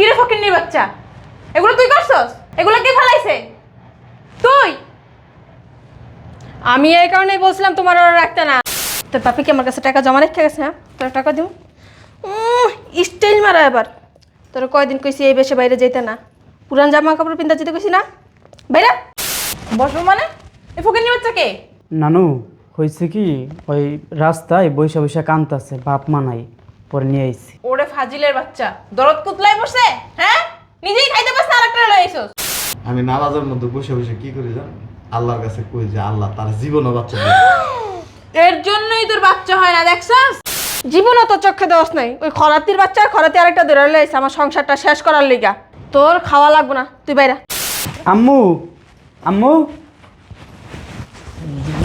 কিরে ফকিন্নির বাচ্চা? এগুলো তুই করছস? এগুলো কে ফেলাইছে? তুই! আমি এই কারণেই বলছিলাম তোমার ওরা রাখতে না। তোর পাপি কি আমার কাছে টাকা জমা রেখে গেছে হ্যাঁ? তোর টাকা দিব স্টাইল মারা এবার। তোর কয়দিন কইছি এই বেশে বাইরে যেতে না। পুরান জামা কাপড় পিন্তা যেতে কইছি না? বাইরা! বসবো মানে? এই ফকিন্নির বাচ্চা কে? নানু হয়েছে কি ওই রাস্তায় বৈশা বৈশা কান্তাছে বাপ মা নাই। পরে নিয়ে আইছি। ওরে ফাজিলের বাচ্চা দরদ কুতলাই বসে হ্যাঁ? নিজেই খাইতে পারছ না আরেকটা লই আইছস। আমি নামাজের মধ্যে বসে বসে কি করি জান? আল্লাহর কাছে কই যে আল্লাহ তার জীবনও বাচ্চা। এর জন্যই তোর বাচ্চা হয় না দেখছস? জীবনও তো চোখে দোষ নাই। ওই খরাতির বাচ্চা আর খরাতি আরেকটা ধরে লাইছে আমার সংসারটা শেষ করার লিগা। তোর খাওয়া লাগবে না তুই বাইরা আম্মু আম্মু?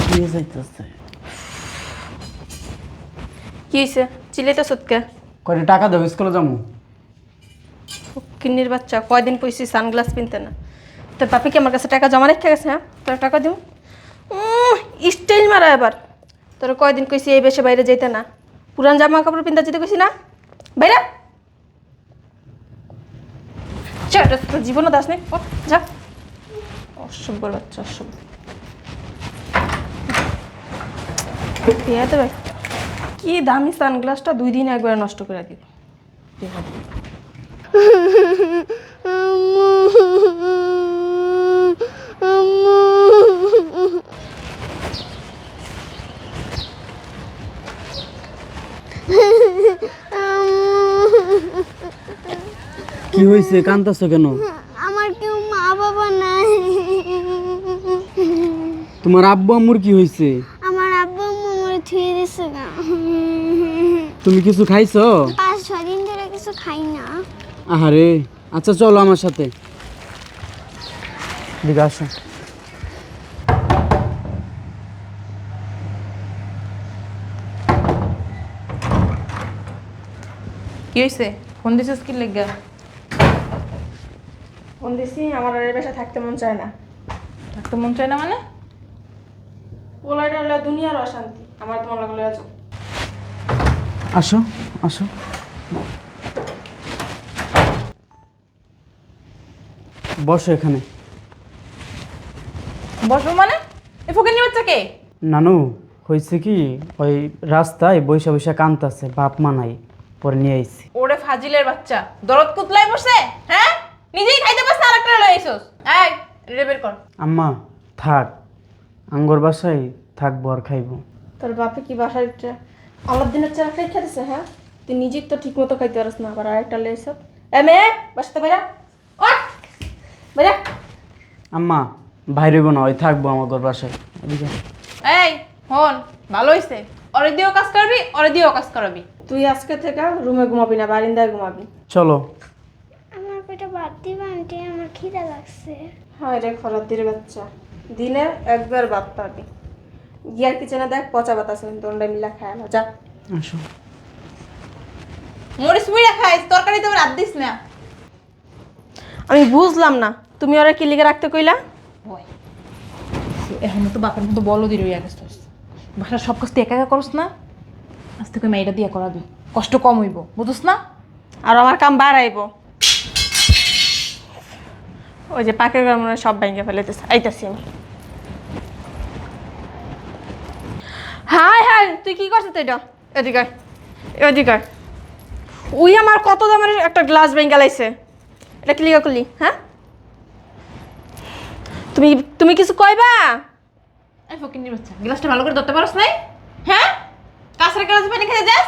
দিয়ে যাইতেছে। কি হয়েছে চিলেতে সৎকে কয়টা টাকা দেবো? স্কুলে যাব। কিন্নির বাচ্চা কয়দিন পয়সি সানগ্লাস কিনতে না। তোর পাপি কি আমার কাছে টাকা জমা রেখে গেছে হ্যাঁ? তোর টাকা দিব স্টাইল মারা এবার। তোর কয়দিন কইছি এই বেশে বাইরে যেতে না। পুরান জামা কাপড় পিন্তা যেতে কইছি না? বাইরা! চল তোর জীবনও দাস নেই। যা। অসভ্য বাচ্চা অসভ্য। দেবে কি দামি সানগ্লাসটা দুই দিন একবারে নষ্ট করে দিব কি হয়েছে? কান্তাছো কেন? আমার কেউ মা বাবা নাই। তোমার আব্বু আম্মুর কি হয়েছে? তুমি কিছু খাইছো? পাঁচ ছয় দিন ধরে কিছু খাই না। আহারে আচ্ছা চলো আমার সাথে। দিকে আসো। কি হইছে? ফোন দিছিস কি লাগা? ফোন দিছি আমার আর বাসায় থাকতে মন চায় না। থাকতে মন চায় না মানে? পোলাইটা হলে দুনিয়ার অশান্তি আমার তোমার লাগলে আছো আসো আসো। বসো এখানে। বসবো মানে? এই ফকিন্নির বাচ্চা কে? নানু হয়েছে কি ওই রাস্তায় বৈশা বৈশা কান্তাছে বাপ মা নাই পরে নিয়ে আইছি। ওরে ফাজিলের বাচ্চা দরদ কুতলাই বসে হ্যাঁ? নিজেই খাইতে পারছ না আরেকটা লই আইছস এই রে বের কর। আম্মা থাক আঙ্গর বাসায় থাকব আর খাইবো। তোর বাপে কি বাসার একটা আমার দিনের চা খাই খেতেছে হ্যাঁ? তুই নিজেই তো ঠিক মতো খাইতে পারিস না আবার আরেকটা লে সব এ মেয়ে বাসাতে বাইরা। ওঠ বাইরা। আম্মা বাইরেব না ওই থাকব আমার ঘর বাসায় এদিকে। এই হন ভালো হইছে। অরে দিয়েও কাজ করবি অরে দিয়েও কাজ করাবি। তুই আজকে থেকে রুমে ঘুমাবি না বারিন্দায় ঘুমাবি। চলো। আমার পেটে বাড়তি বান্টি আমার খিদা লাগছে। হয় রে খরার বাচ্চা। দিনে একবার ভাত পাবি। গিয়ার কিচেনে দেখ পচা ভাত আছে দন্ডা মিলা খায় না যা। আসো। মরিচ মুড়া খাইস তরকারি তো রাত দিস না। আমি বুঝলাম না তুমি ওরা কি লিখে রাখতে কইলা? এখন তো বাপের মতো বলো দিল গেছিস বাসার সব কাজ তুই একা একা করস না? আজ থেকে মেয়েটা দিয়ে করাবি কষ্ট কম হইব বুঝছ না? আর আমার কাম বাড়াইব। ওই যে পাকের ঘর মনে হয় সব ভেঙে ফেলেতেছে আইতাছি আমি। হাই হাই তুই কি করছিস এটা? এদিকে আয়, এদিকে ওই আমার কত দামের একটা গ্লাস ভেঙে লাইছে এটা কি লিখা করলি হ্যাঁ? তুমি তুমি কিছু কইবা? এই ফকিন্নির বাচ্চা গ্লাসটা ভালো করে ধরতে পারস নাই? হ্যাঁ? কাঁচের গ্লাস পানি খেতে যাস?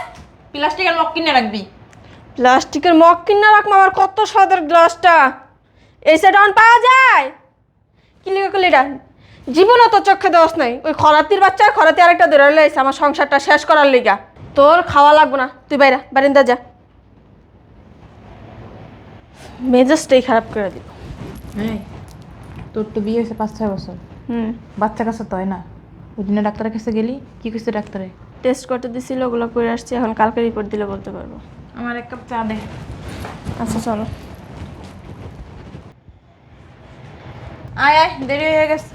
প্লাস্টিকের মগ কিনে রাখবি। প্লাস্টিকের মগ কিনা রাখব আমার কত স্বাদের গ্লাসটা এই সেট অন পাওয়া যায়? কি লিখে করলি এটা? জীবনও তো চোখে দোষ নাই। ওই খরাতির বাচ্চা খরাতি আরেকটা ধরে লাইছে আমার সংসারটা শেষ করার লিগা। তোর খাওয়া লাগবে না তুই বাইরা বারিন্দা যা। মেজাজটাই খারাপ করে দিব তোর তো বিয়ে হয়েছে পাঁচ ছয় বছর। হুম। বাচ্চা কাছে তো হয় না। ওই দিনে ডাক্তারের কাছে গেলি কি কইছে ডাক্তারে? টেস্ট করতে দিছিল ওগুলো করে আসছি এখন কালকে রিপোর্ট দিলে বলতে পারব। আমার এক কাপ চা দে। আচ্ছা চলো। আয় আয় দেরি হয়ে গেছে।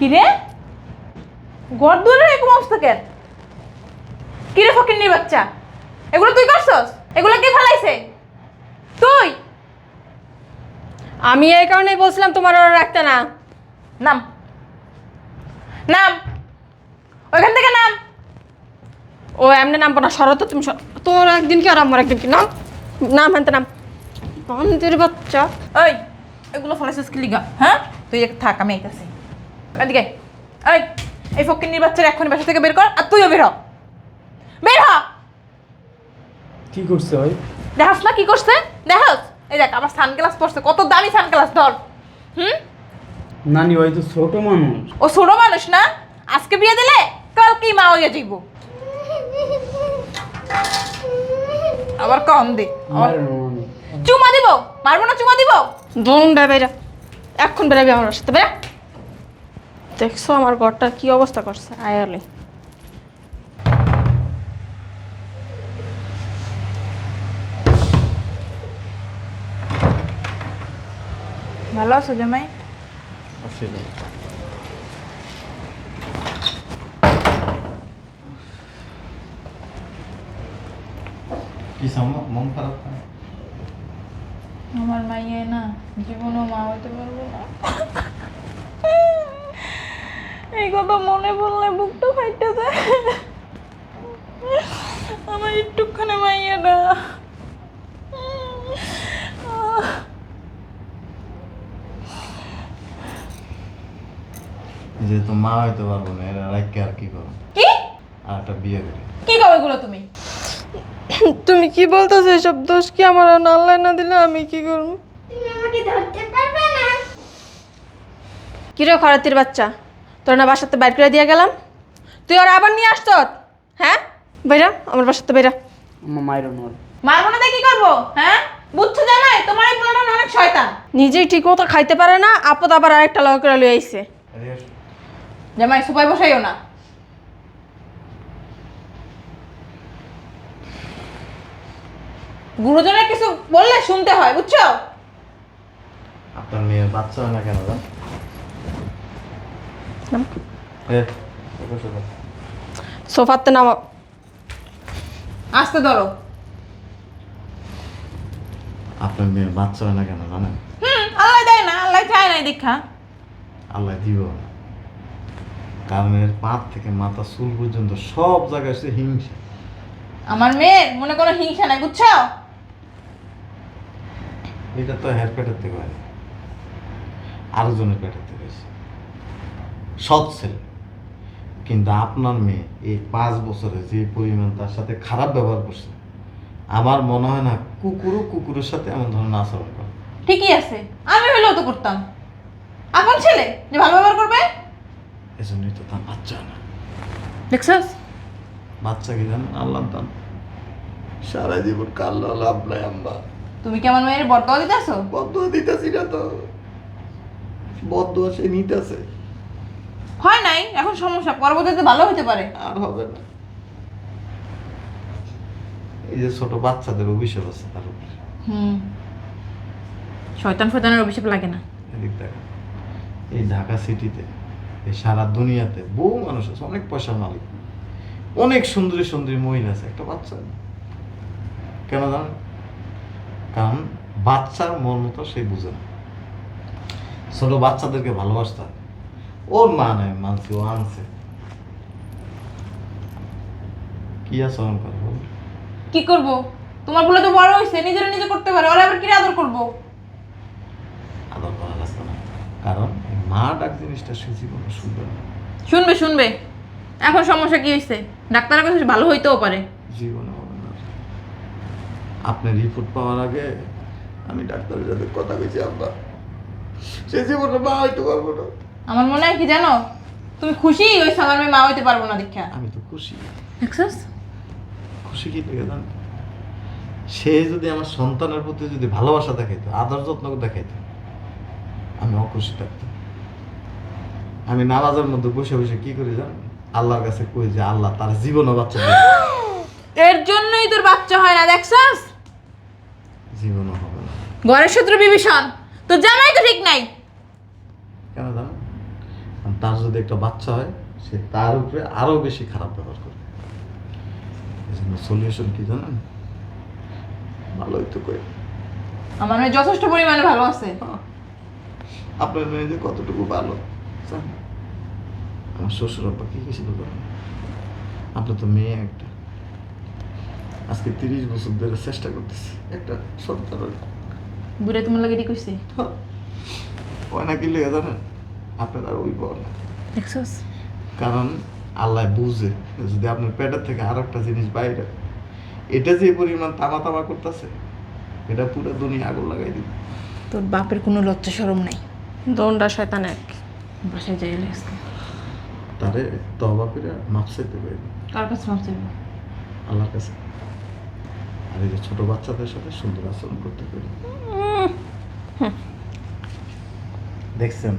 কি রে? ঘর দুয়ারে এরকম অবস্থা কেন? কি রে ফকিন্নির বাচ্চা? এগুলো তুই করছস? এগুলো কে ফেলাইছে? আমি এই কারণেই বলছিলাম তোমার ওরা রাখতে না। নাম। নাম। ওইখান থেকে নাম। ও এমনি নাম না শরত তুমি সর- তোর একদিন কি আর আমার একদিন কি? নাম। নাম হানতে নাম। বান্দির বাচ্চা। ওই এগুলো ফলেছিস কি লিগা? হ্যাঁ? তুই এক থাক আমি আইতাছি। এদিকে এই এই বাচ্চারা এখনই বাসা থেকে বের কর আর তুইও বের হ। বের হ। কি করছে ওই দেখাস না কি করছে? দেখাস। এই দেখ আবার সানগ্লাস পরছে কত দামি সানগ্লাস ধর। হুম? নানি ওই তো ছোট মানুষ। ও ছোট মানুষ না? আজকে বিয়ে দিলে? কালকেই মা হইয়া যাইব। আবার কম দে। আবার চুমা দিব। মারবো না চুমা দিব? বেরা এখন বেরাবি আমার সাথে বেরা দেখছ আমার ঘরটা কি অবস্থা করছে? আয়ালে ভালো আছো জামাই? কি মন খারাপ আমার মাইয়ে না জীবনও মা হইতে পারব না। এই কথা মনে পড়লে বুকটা ফাইটে যায়। আমার একটুখানে মাইয়ে না যেহেতু মা হইতে পারব না এরা রাখকে আর কি করব? কি? আর একটা বিয়ে করি কি কবে এগুলো তুমি? তুমি কি বলতেছো এসব দোষ কি আমার আল্লাহ না দিলে আমি কি করব? তুমি আমাকে ধরতে পারবে না? কিরে খরাতির বাচ্চা? তোর না বাসাতে বাইর করে দিয়ে গেলাম। তুই ওর আবার নিয়ে আসত? হ্যাঁ? বেরা আমার বাসাতে বেরা আমার মায়ের নয় মারবো না কি করব? হ্যাঁ? বুঝছ জামাই? তোমার এই পোলাটা না অনেক শয়তান। নিজেই ঠিক মতো খাইতে পারে না আপদ আবার আরেকটা লগ করে লই আইছে। জামাই সুপাই বসাইও না। গুরুজনের কিছু বললে শুনতে হয় বুঝছ? আপনার মেয়ের বাচ্চা হয় না কেন জান নাম। এ, বসো, বসো। সোফাতে নামা। আসতে ধরো। আপনার মেয়ের বাচ্চা হয় না কেন জানেন? হুম আল্লাহ দেয় না আল্লাহ চায় নাই দীক্ষা। আল্লাহ দিব না। কারণ এর থেকে মাথা চুল পর্যন্ত সব জায়গায় সে হিংসা। আমার মেয়ের মনে কোনো হিংসা নাই বুঝছ? এটা তো হেয়ার পেটের থেকে হয়। আরও জনের পেটের থেকে হয়েছে। সৎ ছেলে। কিন্তু আপনার মেয়ে এই পাঁচ বছরে যে পরিমাণ তার সাথে খারাপ ব্যবহার করছে আমার মনে হয় না কুকুরও কুকুরের সাথে এমন ধরনের আচরণ করে। ঠিকই আছে আমি হলেও তো করতাম। আপন ছেলে যে ভালো ব্যবহার করবে? এজন্যই তো তার বাচ্চা হয় না। দেখছস? বাচ্চা কি জানেন? আল্লাহ দান। সারা জীবন কাল্লা লাভ নাই আম্মা তুমি কি আমার মেয়ের বর্তমান দিতেছো? বদ্ধ দিতেছি না তো। বদ্ধ সে নিতেছে। হয় নাই এখন সমস্যা পরবর্তীতে ভালো হতে পারে। আর হবে না। এই যে ছোট বাচ্চাদের অভিশাপ আছে তার উপরে। হুম। শয়তান ফয়তানের অভিশাপ লাগে না। এদিক দেখেন এই ঢাকা সিটিতে এই সারা দুনিয়াতে বহু মানুষ আছে অনেক পয়সার মালিক। অনেক সুন্দরী সুন্দরী মহিলা আছে একটা বাচ্চা। কেন জানেন কারণ বাচ্চার মন মতো সে বুঝে না। ছোট বাচ্চাদেরকে ভালোবাসতে হয়। ওর মা নেয় মানছে ও আনছে কি আচরণ করে বল? কি করব? তোমার বলে তো বড় হয়েছে নিজেরা নিজে করতে পারে ওরা আবার কি আদর করব? আদর করা লাগতো না। কারণ মা ডাক জিনিসটা সে জীবনে শুনবে না। শুনবে শুনবে। এখন সমস্যা কি হয়েছে ডাক্তারের কাছে ভালো হইতেও পারে। জীবনে হবে না। আপনার রিপোর্ট পাওয়ার আগে আমি ডাক্তারের সাথে কথা কইছি আব্বা। সে জীবনে মা হইতে পারব না। আমার মনে হয় কি জানো? তুমি খুশি ওই আমার মেয়ে মা হইতে পারব না দীক্ষা আমি তো খুশি। দেখছস খুশি কি থেকে জান? সে যদি আমার সন্তানের প্রতি যদি ভালোবাসা দেখাইতো আদর যত্ন দেখাইতো আমি অখুশি থাকতাম। আমি নামাজের মধ্যে বসে বসে কি করি জান? আল্লাহর কাছে কই যে আল্লাহ তার জীবনও বাচ্চা। এর জন্যই তোর বাচ্চা হয় না দেখছস? জীবনও হবে না। ঘরের শত্রু বিভীষণ। তো জামাই তো ঠিক নাই কেন জানো কারণ তার যদি একটা বাচ্চা হয় সে তার উপরে আরও বেশি খারাপ ব্যবহার করবে। এই জন্য সলিউশন কি জানেন? ভালোই তো কই আমার মেয়ে যথেষ্ট পরিমাণে ভালো আছে। হ্যাঁ, আপনার মেয়ে যে কতটুকু ভালো আমার শ্বশুর আব্বা কি গেছিল জানেন? আপনার তো মেয়ে একটা। আজকে তিরিশ বছর ধরে চেষ্টা করতেছি একটা সন্তানের বুড়ে তোমার লাগে কইছে ওই নাকি লেগে জানেন? আপনার আর ওই বল না। দেখছস কারণ আল্লাহ বুঝে যদি আপনার পেটের থেকে আর একটা জিনিস বাইরে এটা যে পরিমাণ তামা তামা করতেছে এটা পুরো দুনিয়া আগুন লাগাই দিবে। তোর বাপের কোনো লজ্জা শরম নাই? দোনটা শয়তান এক। বাসায় যাই লাগছে তারে তবা করে মাপ চাইতে পারি কার কাছে মাপ চাইব? আল্লাহর কাছে। আর এই যে ছোট বাচ্চাদের সাথে সুন্দর আচরণ করতে পারি দেখছেন?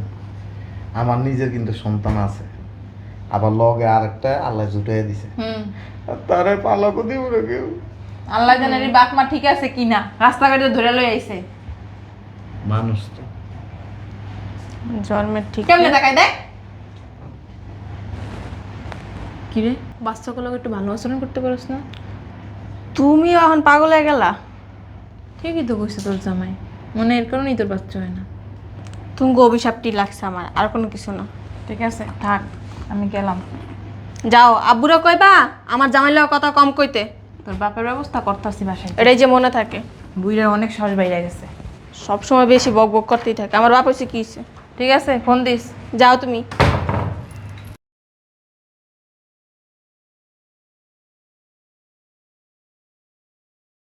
আমার নিজের কিন্তু সন্তান আছে। আবার লগে আরেকটা আল্লাহ জুটাই দিছে। তারে পালাকো দিব না কেউ। আল্লাহ জানে বাপ মা ঠিক আছে কিনা রাস্তাঘাটে ধরে লই আইছে। মানুষ তো। জন্মের ঠিক কেমনে দেখাই দেখ। কিরে বাচ্চাগুলো একটু ভালো আচরণ করতে পারোস না? তুমিও এখন পাগল হয়ে গেলা? ঠিকই তো কইছে তোর জামাই। মনে এর কারণেই তোর বাচ্চা হয় না। তুমি অভিশাপটি লাগছে আমার আর কোনো কিছু না। ঠিক আছে থাক আমি গেলাম। যাও আব্বুরা কইবা আমার জামাইল কথা কম কইতে। তোর বাপের ব্যবস্থা করতেছি বাসায়। এটাই যে মনে থাকে। বুইরা অনেক সাহস বাইরে গেছে। সবসময় বেশি বক বক করতেই থাকে। আমার বাপ হয়েছে কী ঠিক আছে ফোন দিস। যাও তুমি।